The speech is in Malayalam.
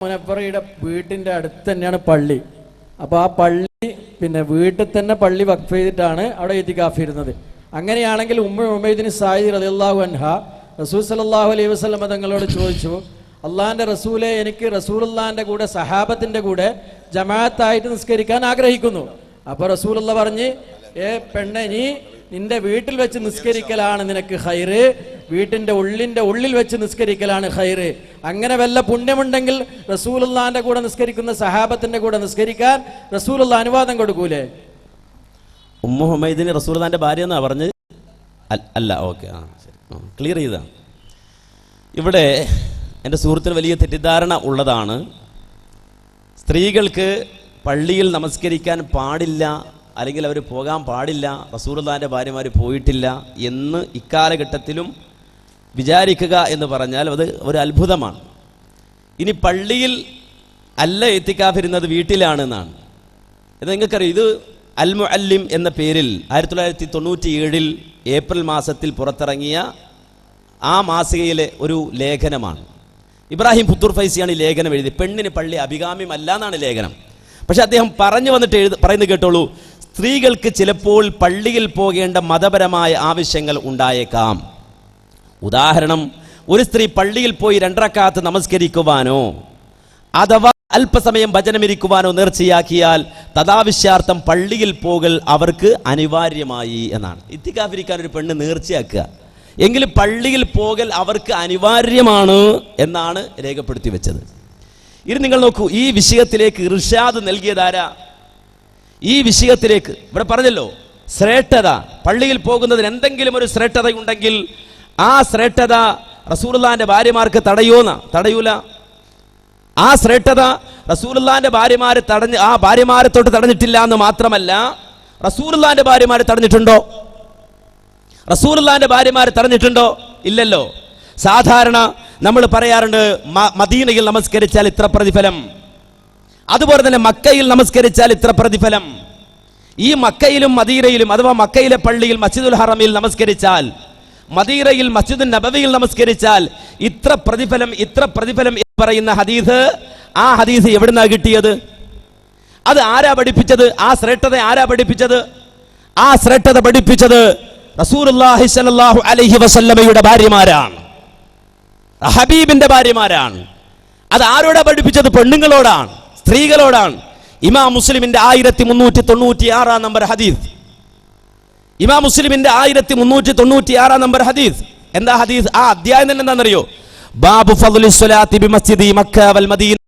മുനപ്പറയുടെ വീട്ടിന്റെ അടുത്ത് തന്നെയാണ് പള്ളി. അപ്പൊ ആ പള്ളി പിന്നെ വീട്ടിൽ തന്നെ പള്ളി വഖഫ് ചെയ്തിട്ടാണ് അവിടെ എത്തിക്കാഫ് ഇരുന്നത് അങ്ങനെയാണെങ്കിൽ ഉമ്മ ഉമൈദിന് സായി റളിയല്ലാഹു അൻഹ റസൂൽ സലല്ലാഹു അലൈഹി വസല്ലം തങ്ങളോട് ചോദിച്ചു അള്ളാഹിന്റെ റസൂലെ എനിക്ക് റസൂലുള്ളാന്റെ കൂടെ സഹാബത്തിന്റെ കൂടെ ജമാഅത്തായിട്ട് നിസ്കരിക്കാൻ ആഗ്രഹിക്കുന്നു. അപ്പൊ റസൂലുള്ള പറഞ്ഞ് ഏ പെണ്ണെ നീ നിന്റെ വീട്ടിൽ വെച്ച് നിസ്കരിക്കലാണ് നിനക്ക് ഹൈറ് വീട്ടിന്റെ ഉള്ളിന്റെ ഉള്ളിൽ വെച്ച് നിസ്കരിക്കലാണ് ഹൈറ് അങ്ങനെ വല്ല പുണ്യമുണ്ടെങ്കിൽ റസൂലുള്ളാന്റെ കൂടെ നിസ്കരിക്കുന്ന സഹാബത്തിന്റെ കൂടെ നിസ്കരിക്കാൻ റസൂലുള്ള അനുവാദം കൊടുക്കൂലേ? ഉമ്മു ഹുമൈദിന് റസൂലുള്ളാന്റെ ഭാര്യ എന്നാ പറഞ്ഞത്? അല്ല ഓക്കെ ആ ശരി. ക്ലിയർ ചെയ്താ. ഇവിടെ എന്റെ സുഹൃത്തിന് വലിയ തെറ്റിദ്ധാരണ ഉള്ളതാണ്. സ്ത്രീകൾക്ക് പള്ളിയിൽ നമസ്കരിക്കാൻ പാടില്ല അല്ലെങ്കിൽ അവർ പോകാൻ പാടില്ല റസൂർദാന്റെ ഭാര്യമാർ പോയിട്ടില്ല എന്ന് ഇക്കാലഘട്ടത്തിലും വിചാരിക്കുക എന്ന് പറഞ്ഞാൽ അത് ഒരു അത്ഭുതമാണ്. ഇനി പള്ളിയിൽ അല്ല എത്തിക്കാതിരുന്നത് വീട്ടിലാണെന്നാണ്. ഇത് നിങ്ങൾക്കറിയാം? ഇത് അൽമു അല്ലിം എന്ന പേരിൽ ആയിരത്തി തൊള്ളായിരത്തി തൊണ്ണൂറ്റി ഏഴിൽ ഏപ്രിൽ മാസത്തിൽ പുറത്തിറങ്ങിയ ആ മാസികയിലെ ഒരു ലേഖനമാണ്. ഇബ്രാഹിം പുത്തൂർ ഫൈസിയാണ് ഈ ലേഖനം എഴുതി പെണ്ണിന് പള്ളി അഭികാമ്യമല്ല എന്നാണ് ലേഖനം. പക്ഷെ അദ്ദേഹം പറഞ്ഞു വന്നിട്ട് എഴുതി പറയുന്നത് കേട്ടോളൂ സ്ത്രീകൾക്ക് ചിലപ്പോൾ പള്ളിയിൽ പോകേണ്ട മതപരമായ ആവശ്യങ്ങൾ ഉണ്ടായേക്കാം. ഉദാഹരണം ഒരു സ്ത്രീ പള്ളിയിൽ പോയി രണ്ടരക്കാത്ത് നമസ്കരിക്കുവാനോ അഥവാ അല്പസമയം ഭജനമിരിക്കുവാനോ നേർച്ചയാക്കിയാൽ തഥാവിശ്യാർത്ഥം പള്ളിയിൽ പോകൽ അവർക്ക് അനിവാര്യമായി എന്നാണ്. ഇത്തിക്കാഫിരിക്കാൻ ഒരു പെണ്ണ് നേർച്ചയാക്കുക. എങ്കിലും പള്ളിയിൽ പോകൽ അവർക്ക് അനിവാര്യമാണ് എന്നാണ് രേഖപ്പെടുത്തി വെച്ചത്. ഇനി നിങ്ങൾ നോക്കൂ ഈ വിഷയത്തിലേക്ക് ഇർഷാദ് നൽകിയതാരാ? ഈ വിഷയത്തിലേക്ക് ഇവിടെ പറഞ്ഞല്ലോ ശ്രേഷ്ഠത. പള്ളിയിൽ പോകുന്നതിന് എന്തെങ്കിലും ഒരു ശ്രേഷ്ഠത ഉണ്ടെങ്കിൽ ആ ശ്രേഷ്ഠത റസൂലുള്ളാന്റെ ഭാര്യമാർക്ക് തടയൂന്ന തടയൂല? ആ ശ്രേഷ്ഠത റസൂലുള്ളാന്റെ ഭാര്യമാരെ തടഞ്ഞ് ആ ഭാര്യമാരെ തൊട്ട് തടഞ്ഞിട്ടില്ല എന്ന് മാത്രമല്ല റസൂലുള്ളാന്റെ ഭാര്യമാരെ തടഞ്ഞിട്ടുണ്ടോ? റസൂലുള്ളാന്റെ ഭാര്യമാരെ തടഞ്ഞിട്ടുണ്ടോ? ഇല്ലല്ലോ. സാധാരണ നമ്മൾ പറയാറുണ്ട് മദീനയിൽ നമസ്കരിച്ചാൽ ഇത്ര പ്രതിഫലം. അതുപോലെ തന്നെ മക്കയിൽ നമസ്കരിച്ചാൽ ഇത്ര പ്രതിഫലം. ഈ മക്കയിലും മദീനയിലും അഥവാ മക്കയിലെ പള്ളിയിൽ മസ്ജിദുൽ ഹറമിൽ നമസ്കരിച്ചാൽ മദീനയിൽ മസ്ജിദ് നബവിയിൽ നമസ്കരിച്ചാൽ ഇത്ര പ്രതിഫലം ഇത്ര പ്രതിഫലം എന്ന് പറയുന്ന ഹദീസ് ആ ഹദീസ് എവിടുന്നാ കിട്ടിയത്? അത് ആരാ പഠിപ്പിച്ചത്? ആ ശ്രേഷ്ഠത ആരാ പഠിപ്പിച്ചത്? ആ ശ്രേഷ്ഠത പഠിപ്പിച്ചത് റസൂലുള്ളാഹി സ്വല്ലല്ലാഹു അലൈഹി വസല്ലമയുടെ ഭാര്യമാരാണ്. ഹബീബിന്റെ ഭാര്യമാരാണ്. അത് ആരോടാ പഠിപ്പിച്ചത്? പെണ്ണുങ്ങളോടാണ് സ്ത്രീകളോടാണ്. ഇമാം മുസ്ലിമിന്റെ ആയിരത്തി മുന്നൂറ്റി തൊണ്ണൂറ്റി ആറാം നമ്പർ ഹദീസ് ഇമാ മുസ്ലിമിന്റെ ആയിരത്തി മുന്നൂറ്റി തൊണ്ണൂറ്റി ആറാം നമ്പർ ഹദീസ്. എന്താ ഹദീസ്? ആ അധ്യായം തന്നെ എന്താണെന്നറിയോ? ബാബു ഫുലാത്തി സ്വലാത്തി ബി